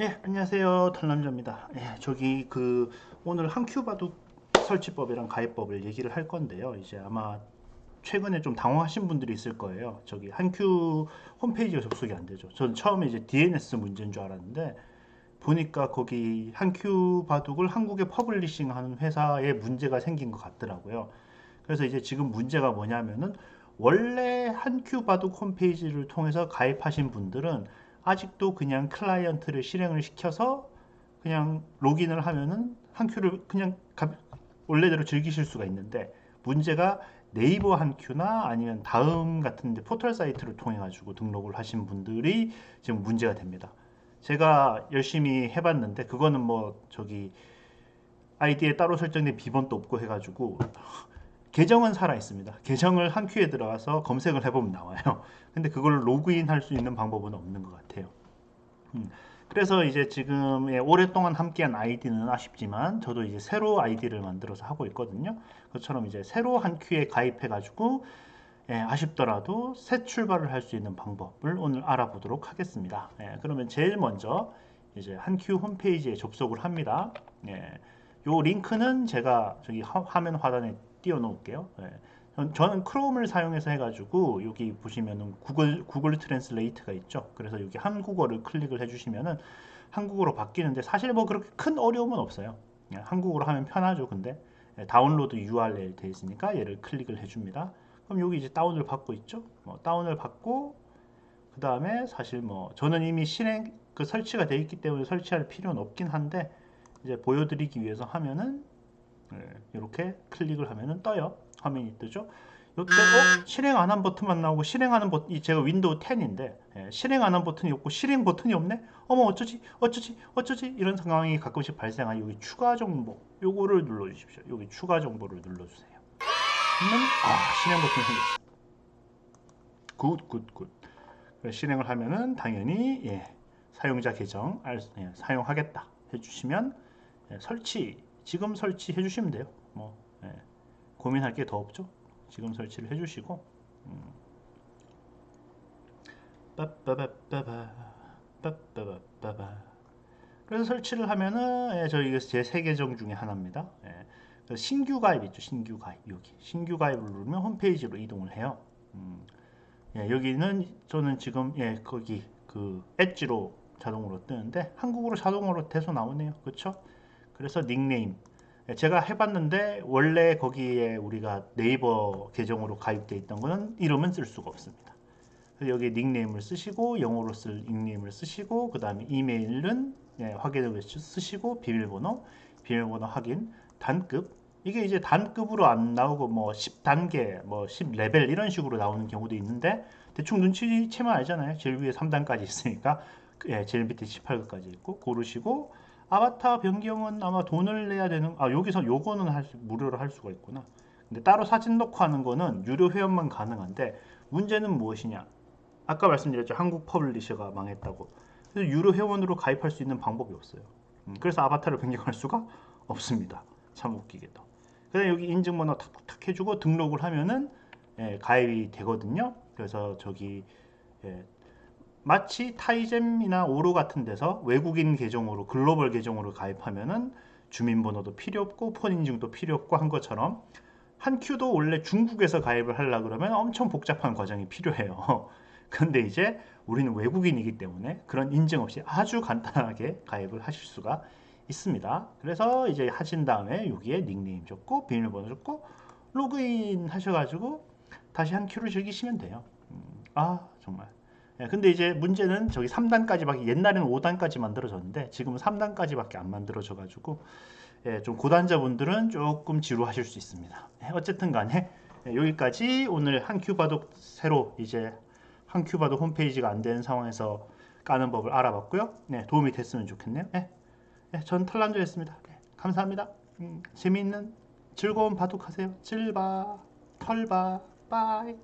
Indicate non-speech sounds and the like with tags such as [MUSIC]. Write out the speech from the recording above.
예, 안녕하세요. 털남자입니다. 예, 저기 그 오늘 한큐 바둑 설치법이랑 가입법을 얘기를 할 건데요. 이제 아마 최근에 좀 당황하신 분들이 있을 거예요. 저기 한큐 홈페이지가 접속이 안 되죠. 저는 처음에 이제 DNS 문제인 줄 알았는데 보니까 거기 한큐 바둑을 한국에 퍼블리싱하는 회사에 문제가 생긴 것 같더라고요. 그래서 이제 지금 문제가 뭐냐면은 원래 한큐 바둑 홈페이지를 통해서 가입하신 분들은 아직도 그냥 클라이언트를 실행을 시켜서 그냥 로그인을 하면은 한 큐를 그냥 가- 원래대로 즐기실 수가 있는데 문제가 네이버 한 큐나 아니면 다음 같은 데 포털 사이트를 통해 가지고 등록을 하신 분들이 지금 문제가 됩니다. 제가 열심히 해봤는데 그거는 뭐 저기 아이디에 따로 설정된 비번도 없고 해가지고 계정은 살아 있습니다. 계정을 한 큐에 들어가서 검색을 해보면 나와요. [LAUGHS] 근데 그걸 로그인 할 수 있는 방법은 없는 것 같아요. 음, 그래서 이제 지금 예, 오랫동안 함께한 아이디는 아쉽지만 저도 이제 새로 아이디를 만들어서 하고 있거든요. 그처럼 이제 새로 한 큐에 가입해가지고 예, 아쉽더라도 새 출발을 할 수 있는 방법을 오늘 알아보도록 하겠습니다. 예, 그러면 제일 먼저 이제 한큐 홈페이지에 접속을 합니다. 예, 요 링크는 제가 저기 화, 화면 하단에 띄워 놓을게요. 예. 전- 저는 크롬을 사용해서 해가지고 여기 보시면은 구글 구글 트랜슬레이트가 있죠. 그래서 여기 한국어를 클릭을 해주시면은 한국어로 바뀌는데 사실 뭐 그렇게 큰 어려움은 없어요. 예, 한국어로 하면 편하죠. 근데 예, 다운로드 URL 돼 있으니까 얘를 클릭을 해줍니다. 그럼 여기 이제 다운을 받고 있죠. 뭐 다운을 받고 그 다음에 사실 뭐 저는 이미 실행 그 설치가 돼 있기 때문에 설치할 필요는 없긴 한데 이제 보여드리기 위해서 하면은 이렇게 클릭을 하면은 떠요. 화면이 뜨죠. 이때 어? 실행 안 한 버튼만 나오고 실행하는 버튼 제가 윈도우 10인데 예, 실행 안 한 버튼이 없고 실행 버튼이 없네. 어머 어쩌지 어쩌지 어쩌지 이런 상황이 가끔씩 발생하니 여기 추가 정보 요거를 눌러 주십시오. 여기 추가 정보를 눌러 주세요. 그러면 아 실행 버튼이 생겼어. 굿굿 굿. 실행을 하면은 당연히 예, 사용자 계정 알, 예, 사용하겠다 해주시면 예, 설치 지금 설치해 주시면 돼요. 뭐 예, 고민할 게 더 없죠. 지금 설치를 해 주시고 음. 빠빠바빠바 빠빠바빠바 그래서 설치를 하면은 예, 저희 제세 계정 중에 하나입니다. 예, 신규 가입 있죠. 신규 가입 여기 신규 가입을 누르면 홈페이지로 이동을 해요. 음. 예, 여기는 저는 지금 예 거기 그 엣지로 자동으로 뜨는데 한국어로 자동으로 돼서 나오네요. 그렇죠? 그래서 닉네임 예, 제가 해봤는데 원래 거기에 우리가 네이버 계정으로 가입돼 있던 거는 이름은 쓸 수가 없습니다. 여기 닉네임을 쓰시고 영어로 쓸 닉네임을 쓰시고 그 다음에 이메일은 예, 확인을 쓰시고 비밀번호 비밀번호 확인 단급 이게 이제 단급으로 안 나오고 뭐 10단계 뭐 10레벨 이런 식으로 나오는 경우도 있는데 대충 눈치채면 알잖아요. 제일 위에 3단까지 있으니까 예, 제일 밑에 18급까지 있고 고르시고 아바타 변경은 아마 돈을 내야 되는 아 여기서 요거는 할 수, 무료로 할 수가 있구나. 근데 따로 사진 넣고 하는 거는 유료 회원만 가능한데 문제는 무엇이냐? 아까 말씀드렸죠. 한국 퍼블리셔가 망했다고. 그래서 유료 회원으로 가입할 수 있는 방법이 없어요. 음, 그래서 아바타를 변경할 수가 없습니다. 참 웃기게도. 그래서 여기 인증번호 탁탁 해주고 등록을 하면은 예, 가입이 되거든요. 그래서 저기 예, 마치 타이잼이나 오로 같은 데서 외국인 계정으로 글로벌 계정으로 가입하면은 주민번호도 필요 없고 폰 인증도 필요 없고 한 것처럼 한 큐도 원래 중국에서 가입을 하려 그러면 엄청 복잡한 과정이 필요해요. [LAUGHS] 근데 이제 우리는 외국인이기 때문에 그런 인증 없이 아주 간단하게 가입을 하실 수가 있습니다. 그래서 이제 하신 다음에 여기에 닉네임 줬고 비밀번호 줬고 로그인 하셔가지고 다시 한 큐를 즐기시면 돼요. 음, 아 정말. 예, 근데 이제 문제는 저기 3단까지밖에 옛날에는 5단까지 만들어졌는데 지금은 3단까지밖에 안 만들어져 가지고 예, 좀 고단자분들은 조금 지루하실 수 있습니다. 예, 어쨌든 간에 예, 여기까지 오늘 한 큐 바둑 새로 이제 한 큐 바둑 홈페이지가 안 되는 상황에서 까는 법을 알아봤고요. 네, 도움이 됐으면 좋겠네요. 예, 예, 전 털란조였습니다. 예, 감사합니다. 음, 재미있는 즐거운 바둑 하세요. 즐바 털바 빠이